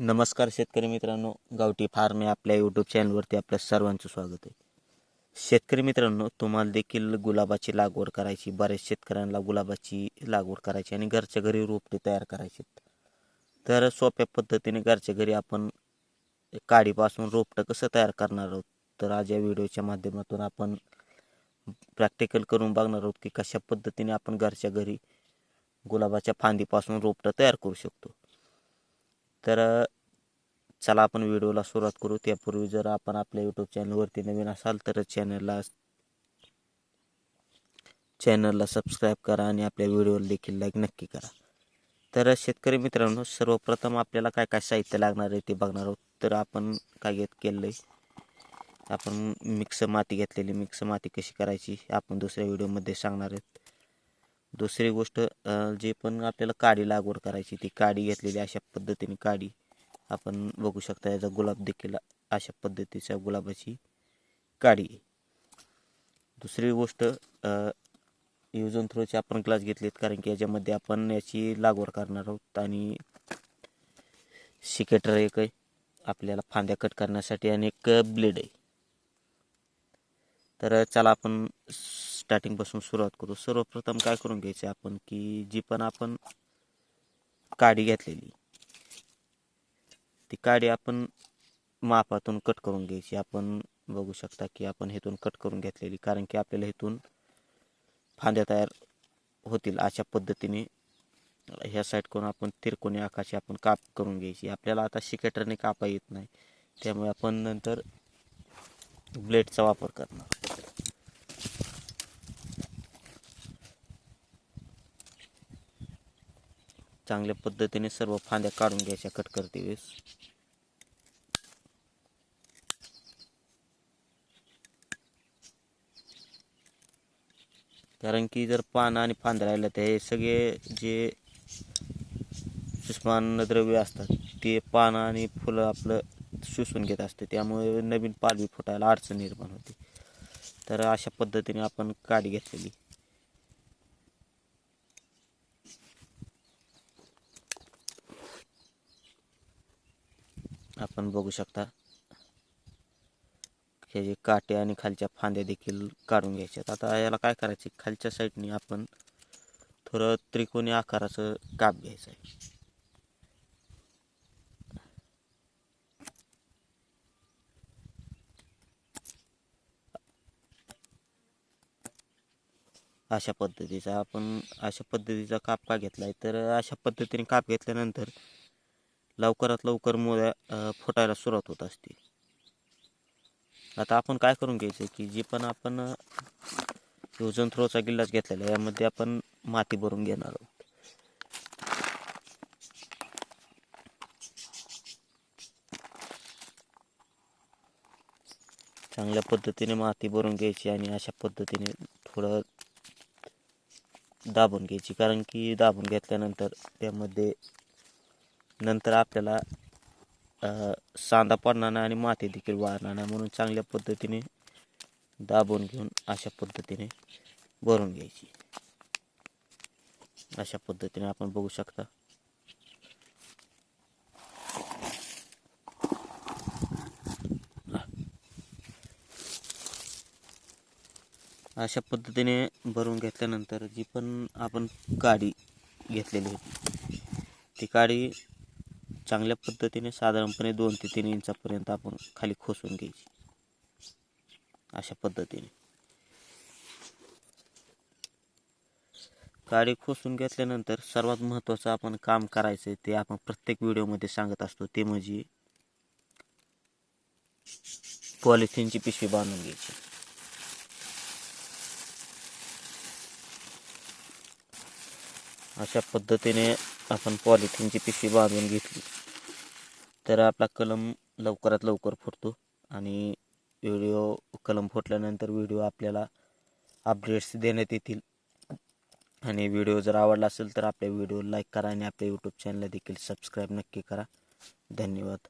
नमस्कार शेतकरी मित्रांनो गावठी फार्म या आपल्या यूट्यूब चॅनलवरती आपल्या सर्वांचं स्वागत आहे. शेतकरी मित्रांनो तुम्हाला देखील गुलाबाची लागवड करायची बऱ्याच शेतकऱ्यांना गुलाबाची लागवड करायची आणि घरच्या घरी रोपटे तयार करायची. तर सोप्या पद्धतीने घरच्या घरी आपण काडीपासून रोपटं कसं तयार करणार आहोत तर आज या व्हिडिओच्या माध्यमातून आपण प्रॅक्टिकल करून बघणार आहोत की कशा पद्धतीने आपण घरच्या घरी गुलाबाच्या फांदीपासून रोपटं तयार करू शकतो. तर चला आपण व्हिडिओला सुरुवात करू. त्यापूर्वी जर आपण आपल्या यूट्यूब चॅनलवरती नवीन असाल तर चॅनलला चॅनलला सबस्क्राईब करा आणि आपल्या व्हिडिओला देखील लाईक नक्की करा. तर शेतकरी मित्रांनो सर्वप्रथम आपल्याला काय काय साहित्य लागणार आहे ते बघणार आहोत. तर आपण काय घेत केलं आहे आपण मिक्स माती घेतलेली. मिक्स माती कशी करायची आपण दुसऱ्या व्हिडिओमध्ये सांगणार आहेत. दुसरी गोष्ट जे पण आपल्याला काडी लागवड करायची ती काडी घेतलेली अशा पद्धतीने काडी आपण बघू शकता. याचा गुलाब देखील अशा पद्धतीच्या गुलाबाची काडी. आहे. दुसरी गोष्ट यूज अँड थ्रोचे आपण ग्लास घेतलेत कारण की याच्यामध्ये आपण याची लागवड करणार आहोत आणि शिकेटर एक आहे. आपल्याला फांद्या कट करण्यासाठी आणि एक ब्लेड आहे. तर चला आपण स्टार्टिंगपासून सुरुवात करू. सर्वप्रथम काय करून घ्यायचे आपण की जी पण आपण काडी घेतलेली ती काडी आपण मापातून कट करून घ्यायची. आपण बघू शकता की आपण हेतून कट करून घेतलेली कारण की आपल्याला हेतून फांद्या तयार होतील अशा पद्धतीने. ह्या साईडकडून आपण तिरकोणी आकाशी आपण काप करून घ्यायची. आपल्याला आता शिकेटरने कापा येत नाही त्यामुळे आपण नंतर ब्लेडचा वापर करणार. चांगल्या पद्धतीने सर्व फांद्या काढून घ्यायच्या कट करते वेळेस कारण की जर पान आणि फांद्या राहिल्या तर हे सगळे जे सुष्मानद्रव्य असतात ते पानं आणि फुलं आपलं शोषून घेत असते. त्यामुळे नवीन पालवी फुटायला अडचण निर्माण होते. तर अशा पद्धतीने आपण काडी घेतलेली. आपण बघू शकता. हे जे काटे आणि खालच्या फांद्या देखील काढून घ्यायच्यात. आता याला काय करायचे? खालच्या साईडने आपण थोडं त्रिकोणी आकाराचं काप घ्यायचं आहे अशा पद्धतीचा आपण अशा पद्धतीचा काप का घेतला आहे तर अशा पद्धतीने काप घेतल्यानंतर लवकरात लवकर मोळ्या फुटायला सुरुवात होत असते. आता आपण काय करून घ्यायचं की जे पण आपण युजन थ्रोचा गिल्लास घेतलेला आहे यामध्ये आपण माती भरून घेणार आहोत. चांगल्या पद्धतीने माती भरून घ्यायची आणि अशा पद्धतीने थोडं दाबून घ्यायची. कारण की दाबून घेतल्यानंतर त्यामध्ये नंतर आपल्याला सांदा पडणार नाही आणि माती देखील वाढणार नाही म्हणून चांगल्या पद्धतीने दाबून घेऊन अशा पद्धतीने भरून घ्यायची. अशा पद्धतीने आपण बघू शकता. अशा पद्धतीने भरून घेतल्यानंतर जी पण आपण काडी घेतलेली होती ती काडी चांगल्या पद्धतीने साधारणपणे दोन ते तीन इंचापर्यंत आपण खाली खोसून घ्यायची. अशा पद्धतीने. काळी खोसून घेतल्यानंतर सर्वात महत्त्वाचं आपण काम करायचं ते आपण प्रत्येक व्हिडिओमध्ये सांगत असतो ते म्हणजे पॉलिथिनची पिशवी बांधून घ्यायची. अशा पद्धतीने आपण पॉलिथिनची पिशवी बांधून घेतली. तर आपला कलम लवकरात लवकर फुटतो आणि व्हिडिओ कलम फुटल्यानंतर व्हिडिओ आपल्याला अपडेट्स देण्यात येतील. आणि व्हिडिओ जर आवडला असेल तर आपल्या व्हिडिओ लाईक करा आणि आपल्या यूट्यूब चॅनलला देखील सबस्क्राईब नक्की करा. धन्यवाद.